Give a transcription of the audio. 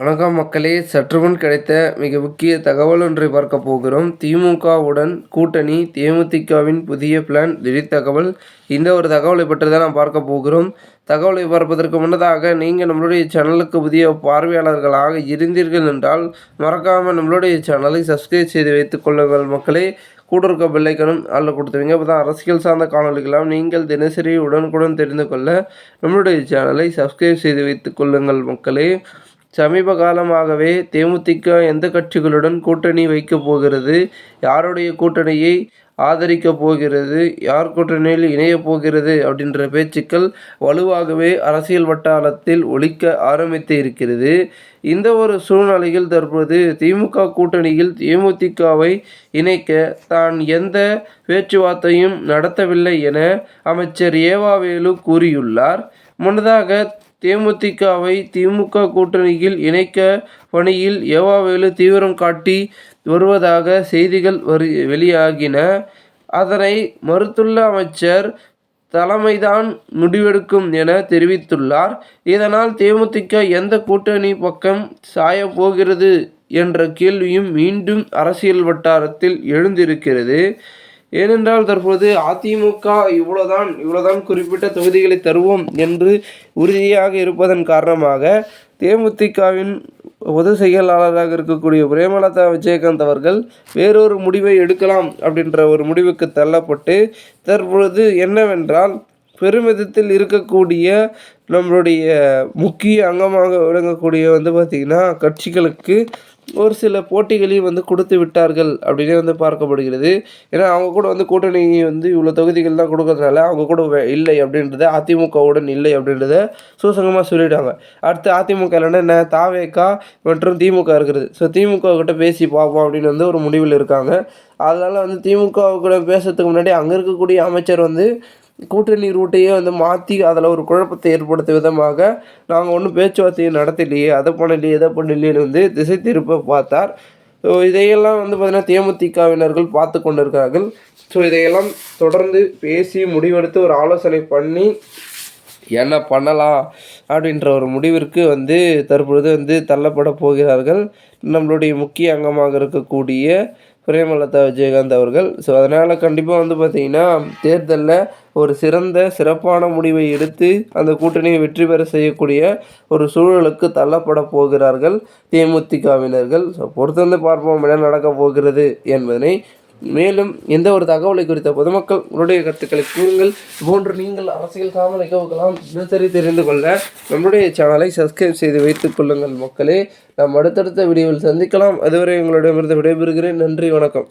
வணக்கம் மக்களே சற்றுமுன் கிடைத்த மிக முக்கிய தகவல் ஒன்றை பார்க்க போகிறோம். திமுகவுடன் கூட்டணி தேமுதிகவின் புதிய பிளான் திடீர் தகவல். இந்த ஒரு தகவலை பற்றி தான் நாம் பார்க்க போகிறோம். தகவலை பார்ப்பதற்கு முன்னதாக நீங்கள் நம்மளுடைய சேனலுக்கு புதிய பார்வையாளர்களாக இருந்தீர்கள் என்றால் மறக்காமல் நம்மளுடைய சேனலை சப்ஸ்கிரைப் செய்து வைத்துக் கொள்ளுங்கள் மக்களே. கூட இருக்க பெல்லைக்கனும் அதில் கொடுத்துருவீங்க அப்போ தான் அரசியல் சார்ந்த காணொலிகளாம் நீங்கள் தினசரி உடனுக்குடன் தெரிந்து கொள்ள நம்மளுடைய சேனலை சப்ஸ்கிரைப் செய்து வைத்துக் கொள்ளுங்கள் மக்களே. சமீப காலமாகவே தேமுதிக எந்த கட்சிகளுடன் கூட்டணி வைக்கப் போகிறது? யாருடைய கூட்டணியை ஆதரிக்கப் போகிறது? யார் கூட்டணியில் இணையப் போகிறது? அப்படின்ற பேச்சுக்கள் வலுவாகவே அரசியல் வட்டாரத்தில் ஒழிக்க ஆரம்பித்து இருக்கிறது. இந்த ஒரு சூழ்நிலையில் தற்போது திமுக கூட்டணியில் தேமுதிகவை இணைக்க தான் எந்த பேச்சுவார்த்தையும் நடத்தவில்லை என அமைச்சர் ஏவாவேலு கூறியுள்ளார். முன்னதாக தேமுதிகவை திமுக கூட்டணியில் இணைக்க பணியில் ஏவாவேலு தீவிரம் காட்டி வருவதாக செய்திகள் வரு வெளியாகின. அதனை மறுத்துள்ள அமைச்சர் தலைமைதான் முடிவெடுக்கும் என தெரிவித்துள்ளார். இதனால் தேமுதிக எந்த கூட்டணி பக்கம் சாயப்போகிறது என்ற கேள்வியும் மீண்டும் அரசியல் வட்டாரத்தில் எழுந்திருக்கிறது. ஏனென்றால் தற்போது அதிமுக இவ்வளோதான் இவ்வளோதான் குறிப்பிட்ட தொகுதிகளை தருவோம் என்று உறுதியாக இருப்பதன் காரணமாக தேமுதிகவின் பொதுச் செயலாளராக இருக்கக்கூடிய பிரேமலதா விஜயகாந்த் அவர்கள் வேறொரு முடிவை எடுக்கலாம் அப்படின்ற ஒரு முடிவுக்கு தள்ளப்பட்டு தற்பொழுது என்னவென்றால் பெருமிதத்தில் இருக்கக்கூடிய நம்மளுடைய முக்கிய அங்கமாக விளங்கக்கூடிய வந்து பார்த்திங்கன்னா கட்சிகளுக்கு ஒரு சில போட்டிகளையும் வந்து கொடுத்து விட்டார்கள் அப்படின்னே வந்து பார்க்கப்படுகிறது. ஏன்னா அவங்க கூட வந்து கூட்டணி வந்து இவ்வளோ தொகுதிகள் தான் கொடுக்கறதுனால அவங்க கூட இல்லை அப்படின்றத அதிமுகவுடன் இல்லை அப்படின்றத சூசகமாக சொல்லிட்டாங்க. அடுத்து அதிமுக என்ன? தாவேக்கா மற்றும் திமுக இருக்கிறது. ஸோ திமுக கிட்ட பேசி பார்ப்போம் அப்படின்னு வந்து ஒரு முடிவில் இருக்காங்க. அதனால் வந்து திமுக கூட பேசுறதுக்கு முன்னாடி அங்கே இருக்கக்கூடிய அமைச்சர் வந்து கூட்டணி ரூட்டையே வந்து மாற்றி அதில் ஒரு குழப்பத்தை ஏற்படுத்தும் விதமாக நாங்கள் ஒன்றும் பேச்சுவார்த்தையை நடத்தலையே அதை பண்ணலையே இதை பண்ணலையேன்னு வந்து திசை திருப்ப பார்த்தார். ஸோ இதையெல்லாம் வந்து பார்த்திங்கன்னா தேமுதிகவினர்கள் பார்த்து கொண்டிருக்கிறார்கள். ஸோ இதையெல்லாம் தொடர்ந்து பேசி முடிவெடுத்து ஒரு ஆலோசனை பண்ணி என்ன பண்ணலாம் அப்படின்ற ஒரு முடிவிற்கு வந்து தற்பொழுது வந்து தள்ளப்பட போகிறார்கள். நம்மளுடைய முக்கிய அங்கமாக இருக்கக்கூடிய பிரேமலதா விஜயகாந்த் அவர்கள். ஸோ அதனால் கண்டிப்பாக வந்து பார்த்திங்கன்னா தேர்தலில் ஒரு சிறந்த சிறப்பான முடிவை எடுத்து அந்த கூட்டணியை வெற்றி பெற செய்யக்கூடிய ஒரு சூழலுக்கு தள்ளப்பட போகிறார்கள் தேமுதிகவினர்கள். ஸோ பொறுத்திருந்து பார்ப்போம் என்ன நடக்கப் போகிறது என்பதனை மேலும் எந்த ஒரு தகவலை குறித்த பொதுமக்கள் உங்களுடைய கருத்துக்களை கூறுங்கள். போன்று நீங்கள் அரசியல் சார்ந்த நிகழ்வுகளாம் தினசரி தெரிந்து கொள்ள நம்முடைய சேனலை சப்ஸ்கிரைப் செய்து வைத்துக் கொள்ளுங்கள் மக்களே. நாம் அடுத்தடுத்த வீடியோவில் சந்திக்கலாம். அதுவரை உங்களிடமிருந்து விடைபெறுகிறேன். நன்றி வணக்கம்.